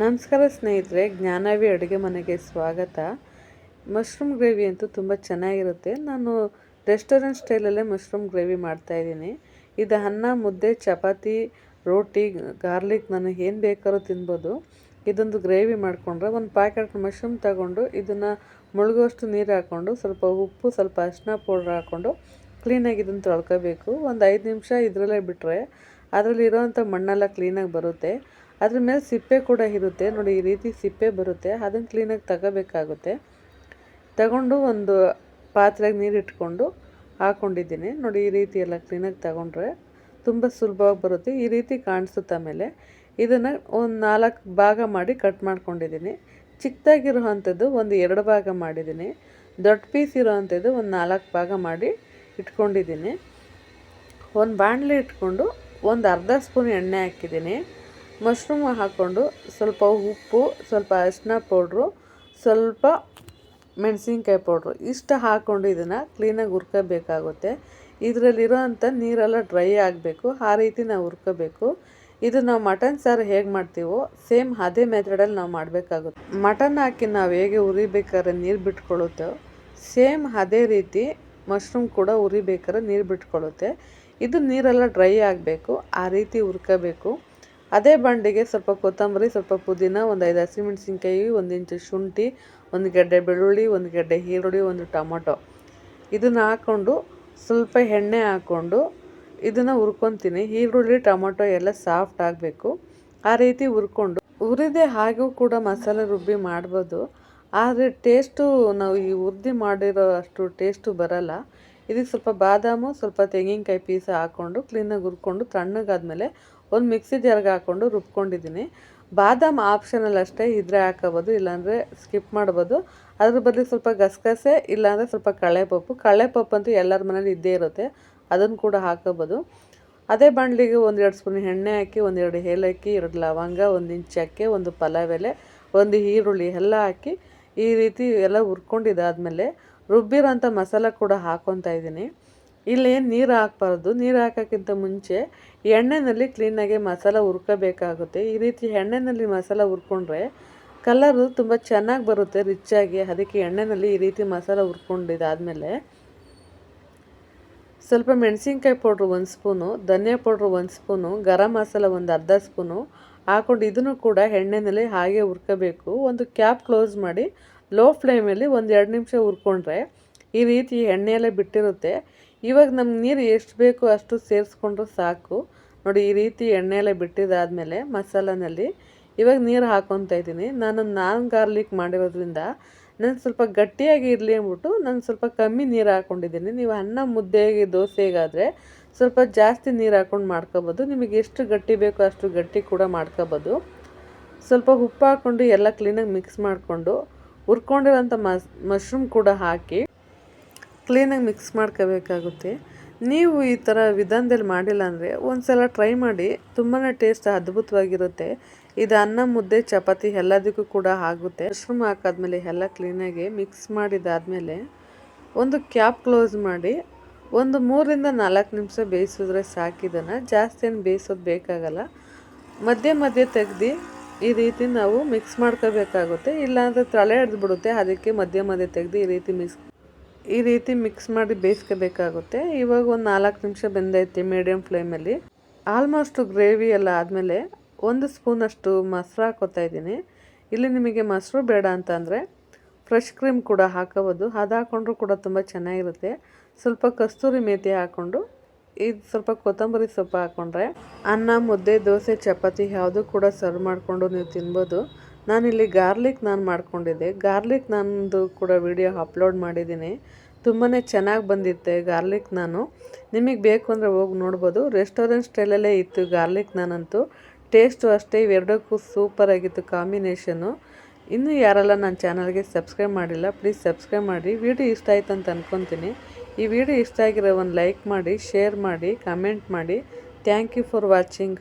ನಮಸ್ಕಾರ ಸ್ನೇಹಿತರೆ, ಜ್ಞಾನವಿ ಅಡುಗೆ ಮನೆಗೆ ಸ್ವಾಗತ. ಮಶ್ರೂಮ್ ಗ್ರೇವಿ ಅಂತೂ ತುಂಬ ಚೆನ್ನಾಗಿರುತ್ತೆ. ನಾನು ರೆಸ್ಟೋರೆಂಟ್ ಸ್ಟೈಲಲ್ಲೇ ಮಶ್ರೂಮ್ ಗ್ರೇವಿ ಮಾಡ್ತಾಯಿದ್ದೀನಿ ಇದು ಅನ್ನ, ಮುದ್ದೆ, ಚಪಾತಿ, ರೋಟಿ, ಗಾರ್ಲಿಕ್ ನಾನು ಏನು ಬೇಕಾದ್ರೂ ತಿನ್ಬೋದು. ಇದೊಂದು ಗ್ರೇವಿ ಮಾಡಿಕೊಂಡ್ರೆ ಒಂದು ಪ್ಯಾಕೆಟ್ ಮಶ್ರೂಮ್ ತಗೊಂಡು ಇದನ್ನು ಮುಳುಗುವಷ್ಟು ನೀರು ಹಾಕ್ಕೊಂಡು ಸ್ವಲ್ಪ ಉಪ್ಪು, ಸ್ವಲ್ಪ ಅರಿಶಿನ ಪೌಡ್ರ್ ಹಾಕ್ಕೊಂಡು ಕ್ಲೀನಾಗಿ ಇದನ್ನು ತೊಳ್ಕೋಬೇಕು. ಒಂದು ಐದು ನಿಮಿಷ ಇದರಲ್ಲೇ ಬಿಟ್ಟರೆ ಅದರಲ್ಲಿ ಇರೋವಂಥ ಮಣ್ಣೆಲ್ಲ ಕ್ಲೀನಾಗಿ ಬರುತ್ತೆ. ಅದ್ರ ಮೇಲೆ ಸಿಪ್ಪೆ ಕೂಡ ಇರುತ್ತೆ. ನೋಡಿ, ಈ ರೀತಿ ಸಿಪ್ಪೆ ಬರುತ್ತೆ. ಅದನ್ನು ಕ್ಲೀನಾಗಿ ತಗೋಬೇಕಾಗುತ್ತೆ. ತಗೊಂಡು ಒಂದು ಪಾತ್ರೆಗೆ ನೀರು ಇಟ್ಕೊಂಡು ಹಾಕ್ಕೊಂಡಿದ್ದೀನಿ ನೋಡಿ, ಈ ರೀತಿ ಎಲ್ಲ ಕ್ಲೀನಾಗಿ ತಗೊಂಡ್ರೆ ತುಂಬ ಸುಲಭವಾಗಿ ಬರುತ್ತೆ. ಈ ರೀತಿ ಕಾಣಿಸುತ್ತೆ ಆಮೇಲೆ ಇದನ್ನು ಒಂದು ನಾಲ್ಕು ಭಾಗ ಮಾಡಿ ಕಟ್ ಮಾಡ್ಕೊಂಡಿದ್ದೀನಿ. ಚಿಕ್ಕದಾಗಿರುವಂಥದ್ದು ಒಂದು ಎರಡು ಭಾಗ ಮಾಡಿದ್ದೀನಿ. ದೊಡ್ಡ ಪೀಸ್ ಇರೋವಂಥದ್ದು ಒಂದು ನಾಲ್ಕು ಭಾಗ ಮಾಡಿ ಇಟ್ಕೊಂಡಿದ್ದೀನಿ. ಒಂದು ಬಾಣಲೆ ಇಟ್ಕೊಂಡು ಒಂದು ಅರ್ಧ ಸ್ಪೂನ್ ಎಣ್ಣೆ ಹಾಕಿದ್ದೀನಿ. ಮಶ್ರೂಮ್ ಹಾಕ್ಕೊಂಡು ಸ್ವಲ್ಪ ಉಪ್ಪು, ಸ್ವಲ್ಪ ಅರಿಶಿನ ಪೌಡ್ರು ಸ್ವಲ್ಪ ಮೆಣಸಿನ್ಕಾಯಿ ಪೌಡ್ರು ಇಷ್ಟು ಹಾಕ್ಕೊಂಡು ಇದನ್ನು ಕ್ಲೀನಾಗಿ ಹುರ್ಕೋಬೇಕಾಗುತ್ತೆ. ಇದರಲ್ಲಿರೋ ಅಂಥ ನೀರೆಲ್ಲ ಡ್ರೈ ಆಗಬೇಕು. ಆ ರೀತಿ ನಾವು ಹುರ್ಕೋಬೇಕು. ಇದು ನಾವು ಮಟನ್ ಸಾರು ಹೇಗೆ ಮಾಡ್ತೀವೋ ಸೇಮ್ ಅದೇ ಮೆಥಡಲ್ಲಿ ನಾವು ಮಾಡಬೇಕಾಗುತ್ತೆ. ಮಟನ್ ಹಾಕಿ ನಾವು ಹೇಗೆ ಉರಿಬೇಕಾದ್ರೆ ನೀರು ಬಿಟ್ಕೊಳ್ಳುತ್ತೋ ಸೇಮ್ ಅದೇ ರೀತಿ ಮಶ್ರೂಮ್ ಕೂಡ ಉರಿಬೇಕಾದ್ರೆ ನೀರು ಬಿಟ್ಕೊಳ್ಳುತ್ತೆ ಇದು ನೀರೆಲ್ಲ ಡ್ರೈ ಆಗಬೇಕು, ಆ ರೀತಿ ಹುರ್ಕೋಬೇಕು. ಅದೇ ಬಂಡಿಗೆ ಸ್ವಲ್ಪ ಕೊತ್ತಂಬರಿ, ಸ್ವಲ್ಪ ಪುದೀನ, ಒಂದು ಐದು ಹಸಿಮೆಣಸಿನ್ಕಾಯಿ ಒಂದು ಇಂಚು ಶುಂಠಿ, ಒಂದು ಗೆಡ್ಡೆ ಬೆಳ್ಳುಳ್ಳಿ, ಒಂದು ಗೆಡ್ಡೆ ಈರುಳ್ಳಿ, ಒಂದು ಟೊಮೊಟೊ. ಇದನ್ನು ಹಾಕ್ಕೊಂಡು ಸ್ವಲ್ಪ ಎಣ್ಣೆ ಹಾಕ್ಕೊಂಡು ಇದನ್ನು ಹುರ್ಕೊತೀನಿ. ಈರುಳ್ಳಿ, ಟೊಮೊಟೊ ಎಲ್ಲ ಸಾಫ್ಟ್ ಆಗಬೇಕು. ಆ ರೀತಿ ಹುರ್ಕೊಂಡು ಹುರಿದೆ ಹಾಗೂ ಕೂಡ ಮಸಾಲೆ ರುಬ್ಬಿ ಮಾಡ್ಬೋದು. ಆದರೆ ಟೇಸ್ಟು ನಾವು ಈ ಉರಿದು ಮಾಡಿರೋ ಅಷ್ಟು ಟೇಸ್ಟು ಬರಲ್ಲ. ಇದಕ್ಕೆ ಸ್ವಲ್ಪ ಬಾದಾಮು, ಸ್ವಲ್ಪ ತೆಂಗಿನಕಾಯಿ ಪೀಸ್ ಹಾಕ್ಕೊಂಡು ಕ್ಲೀನಾಗಿ ಹುರ್ಕೊಂಡು, ತಣ್ಣಗಾದ್ಮೇಲೆ ಒಂದು ಮಿಕ್ಸಿ ಜಾರ್ಗೆ ಹಾಕ್ಕೊಂಡು ರುಬ್ಕೊಂಡಿದ್ದೀನಿ. ಬಾದಾಮ್ ಆಪ್ಷನಲ್ ಅಷ್ಟೇ ಇದ್ರೆ ಹಾಕೋಬೋದು, ಇಲ್ಲಾಂದರೆ ಸ್ಕಿಪ್ ಮಾಡ್ಬೋದು. ಅದ್ರ ಬದಲು ಸ್ವಲ್ಪ ಗಸಗಸೆ, ಇಲ್ಲಾಂದರೆ ಸ್ವಲ್ಪ ಕಳೆಪಪ್ಪು ಕಳೆಪಪ್ಪು ಅಂತೂ ಎಲ್ಲರ ಮನೇಲಿ ಇದ್ದೇ ಇರುತ್ತೆ, ಅದನ್ನು ಕೂಡ ಹಾಕೋಬೋದು. ಅದೇ ಬಾಣಲಿಗೆ ಒಂದೆರಡು ಸ್ಪೂನ್ ಎಣ್ಣೆ ಹಾಕಿ, ಒಂದೆರಡು ಏಲಕ್ಕಿ ಎರಡು ಲವಂಗ, ಒಂದು ಇಂಚು ಚಕ್ಕೆ ಒಂದು ಪಲಾವ್ ಎಲೆ, ಒಂದು ಈರುಳ್ಳಿ ಎಲ್ಲ ಹಾಕಿ ಈ ರೀತಿ ಎಲ್ಲ ಹುರ್ಕೊಂಡಿದ್ದಾದಮೇಲೆ ರುಬ್ಬಿರೋಂಥ ಮಸಾಲ ಕೂಡ ಹಾಕ್ಕೊತಾ ಇದ್ದೀನಿ. ಇಲ್ಲಿ ನೀರು ಹಾಕ್ಬಾರ್ದು. ನೀರು ಹಾಕೋಕ್ಕಿಂತ ಮುಂಚೆ ಎಣ್ಣೆಯಲ್ಲಿ ಕ್ಲೀನಾಗಿ ಮಸಾಲ ಹುರ್ಕೋಬೇಕಾಗುತ್ತೆ. ಈ ರೀತಿ ಎಣ್ಣೆಯಲ್ಲಿ ಮಸಾಲ ಹುರ್ಕೊಂಡ್ರೆ ಕಲರು ತುಂಬ ಚೆನ್ನಾಗಿ ಬರುತ್ತೆ ರಿಚ್ಚಾಗಿ ಅದಕ್ಕೆ ಎಣ್ಣೆಯಲ್ಲಿ ಈ ರೀತಿ ಮಸಾಲ ಹುರ್ಕೊಂಡಿದ್ದಾದಮೇಲೆ ಸ್ವಲ್ಪ ಮೆಣಸಿನ್ಕಾಯಿ ಪೌಡ್ರು ಒಂದು ಸ್ಪೂನು, ಧನಿಯಾ ಪೌಡ್ರು ಒಂದು ಸ್ಪೂನು, ಗರಂ ಮಸಾಲ ಒಂದು ಅರ್ಧ ಸ್ಪೂನು ಹಾಕೊಂಡು ಇದನ್ನು ಕೂಡ ಎಣ್ಣೆಯಲ್ಲಿ ಹಾಗೆ ಹುರ್ಕೋಬೇಕು. ಒಂದು ಕ್ಯಾಪ್ ಕ್ಲೋಸ್ ಮಾಡಿ ಲೋ ಫ್ಲೇಮಲ್ಲಿ ಒಂದು ಎರಡು ನಿಮಿಷ ಹುರ್ಕೊಂಡ್ರೆ ಈ ರೀತಿ ಎಣ್ಣೆಯಲ್ಲೇ ಬಿಟ್ಟಿರುತ್ತೆ. ಇವಾಗ ನಮ್ಗೆ ನೀರು ಎಷ್ಟು ಬೇಕೋ ಅಷ್ಟು ಸೇರಿಸ್ಕೊಂಡ್ರೆ ಸಾಕು. ನೋಡಿ, ಈ ರೀತಿ ಎಣ್ಣೆಯಲ್ಲೇ ಬಿಟ್ಟಿದ್ದಾದಮೇಲೆ ಮಸಾಲನಲ್ಲಿ ಇವಾಗ ನೀರು ಹಾಕ್ಕೊತಾ ಇದ್ದೀನಿ. ನಾನು ನಾನ್ ಗಾರ್ಲಿಕ್ ಮಾಡಿರೋದ್ರಿಂದ ನಾನು ಸ್ವಲ್ಪ ಗಟ್ಟಿಯಾಗಿ ಇರಲಿ ಅಂದ್ಬಿಟ್ಟು ನಾನು ಸ್ವಲ್ಪ ಕಮ್ಮಿ ನೀರು ಹಾಕ್ಕೊಂಡಿದ್ದೀನಿ ನೀವು ಅನ್ನ ಮುದ್ದೆಗೆ, ದೋಸೆಗಾದರೆ ಸ್ವಲ್ಪ ಜಾಸ್ತಿ ನೀರು ಹಾಕ್ಕೊಂಡು ಮಾಡ್ಕೋಬೋದು. ನಿಮಗೆ ಎಷ್ಟು ಗಟ್ಟಿ ಬೇಕೋ ಅಷ್ಟು ಗಟ್ಟಿ ಕೂಡ ಮಾಡ್ಕೋಬೋದು. ಸ್ವಲ್ಪ ಉಪ್ಪು ಹಾಕ್ಕೊಂಡು ಎಲ್ಲ ಕ್ಲೀನಾಗಿ ಮಿಕ್ಸ್ ಮಾಡಿಕೊಂಡು ಹುರ್ಕೊಂಡಿರೋಂಥ ಮಸ್, ಮಶ್ರೂಮ್ ಕೂಡ ಹಾಕಿ ಕ್ಲೀನಾಗಿ ಮಿಕ್ಸ್ ಮಾಡ್ಕೋಬೇಕಾಗುತ್ತೆ. ನೀವು ಈ ಥರ ವಿಧಾನದಲ್ಲಿ ಮಾಡಿಲ್ಲ ಅಂದರೆ ಒಂದು ಸಲ ಟ್ರೈ ಮಾಡಿ ತುಂಬಾ ಟೇಸ್ಟ್ ಅದ್ಭುತವಾಗಿರುತ್ತೆ. ಇದು ಅನ್ನ, ಮುದ್ದೆ, ಚಪಾತಿ ಎಲ್ಲದಕ್ಕೂ ಕೂಡ ಆಗುತ್ತೆ. ಮಶ್ರೂಮ್ ಹಾಕಾದ್ಮೇಲೆ ಎಲ್ಲ ಕ್ಲೀನಾಗಿ ಮಿಕ್ಸ್ ಮಾಡಿದಾದಮೇಲೆ ಒಂದು ಕ್ಯಾಪ್ ಕ್ಲೋಸ್ ಮಾಡಿ ಒಂದು ಮೂರಿಂದ ನಾಲ್ಕು ನಿಮಿಷ ಬೇಯಿಸಿದ್ರೆ ಸಾಕಿದನ್ನು ಜಾಸ್ತಿ ಏನು ಬೇಯಿಸೋದು ಬೇಕಾಗಲ್ಲ. ಮಧ್ಯೆ ಮಧ್ಯೆ ತೆಗ್ದು ಈ ರೀತಿ ನಾವು ಮಿಕ್ಸ್ ಮಾಡ್ಕೋಬೇಕಾಗುತ್ತೆ. ಇಲ್ಲಾಂದರೆ ತಲೆ ಹಿಡ್ದು ಬಿಡುತ್ತೆ ಅದಕ್ಕೆ ಮಧ್ಯ ಮಧ್ಯೆ ತೆಗೆದು ಈ ರೀತಿ ಮಿಕ್ಸ್ ಈ ರೀತಿ ಮಿಕ್ಸ್ ಮಾಡಿ ಬೇಯಿಸ್ಕೋಬೇಕಾಗುತ್ತೆ. ಇವಾಗ ಒಂದು ನಾಲ್ಕು ನಿಮಿಷ ಬೆಂದೈತಿ ಮೀಡಿಯಮ್ ಫ್ಲೇಮಲ್ಲಿ ಆಲ್ಮೋಸ್ಟು ಗ್ರೇವಿ ಎಲ್ಲ ಆದಮೇಲೆ ಒಂದು ಸ್ಪೂನಷ್ಟು ಮೊಸರು ಹಾಕೋತಾ ಇದ್ದೀನಿ. ಇಲ್ಲಿ ನಿಮಗೆ ಮೊಸರು ಬೇಡ ಅಂತಂದರೆ ಫ್ರೆಶ್ ಕ್ರೀಮ್ ಕೂಡ ಹಾಕೋಬೋದು ಅದು ಹಾಕ್ಕೊಂಡ್ರೂ ಕೂಡ ತುಂಬ ಚೆನ್ನಾಗಿರುತ್ತೆ. ಸ್ವಲ್ಪ ಕಸ್ತೂರಿ ಮೇಥಿ ಹಾಕ್ಕೊಂಡು ಇದು ಸ್ವಲ್ಪ ಕೊತ್ತಂಬರಿ ಸೊಪ್ಪು ಹಾಕ್ಕೊಂಡ್ರೆ ಅನ್ನ, ಮುದ್ದೆ, ದೋಸೆ, ಚಪಾತಿ ಯಾವುದು ಕೂಡ ಸರ್ವ್ ಮಾಡಿಕೊಂಡು ನೀವು ತಿನ್ಬೋದು. ನಾನಿಲ್ಲಿ ಗಾರ್ಲಿಕ್ ನಾನು ಮಾಡಿಕೊಂಡಿದ್ದೆ. ಗಾರ್ಲಿಕ್ ನಾನು ಕೂಡ ವಿಡಿಯೋ ಅಪ್ಲೋಡ್ ಮಾಡಿದ್ದೀನಿ. ತುಂಬಾ ಚೆನ್ನಾಗಿ ಬಂದಿತ್ತೆ ಗಾರ್ಲಿಕ್ ನಾನು. ನಿಮಗೆ ಬೇಕು ಅಂದರೆ ಹೋಗಿ ನೋಡ್ಬೋದು. ರೆಸ್ಟೋರೆಂಟ್ ಸ್ಟೈಲಲ್ಲೇ ಇತ್ತು ಗಾರ್ಲಿಕ್ ನಾನಂತೂ. ಟೇಸ್ಟು ಅಷ್ಟೇ, ಇವೆರಡಕ್ಕೂ ಸೂಪರಾಗಿತ್ತು ಕಾಂಬಿನೇಷನು ಇನ್ನೂ ಯಾರೆಲ್ಲ ನನ್ನ ಚಾನಲ್ಗೆ ಸಬ್ಸ್ಕ್ರೈಬ್ ಮಾಡಿಲ್ಲ ಪ್ಲೀಸ್ ಸಬ್ಸ್ಕ್ರೈಬ್ ಮಾಡಿ. ವಿಡಿಯೋ ಇಷ್ಟ ಆಯ್ತು ಅಂತ ಅಂದ್ಕೊತೀನಿ ಈ ವಿಡಿಯೋ ಇಷ್ಟ ಆಗಿರೋ ಒಂದು ಲೈಕ್ ಮಾಡಿ ಶೇರ್ ಮಾಡಿ ಕಮೆಂಟ್ ಮಾಡಿ. Thank you for watching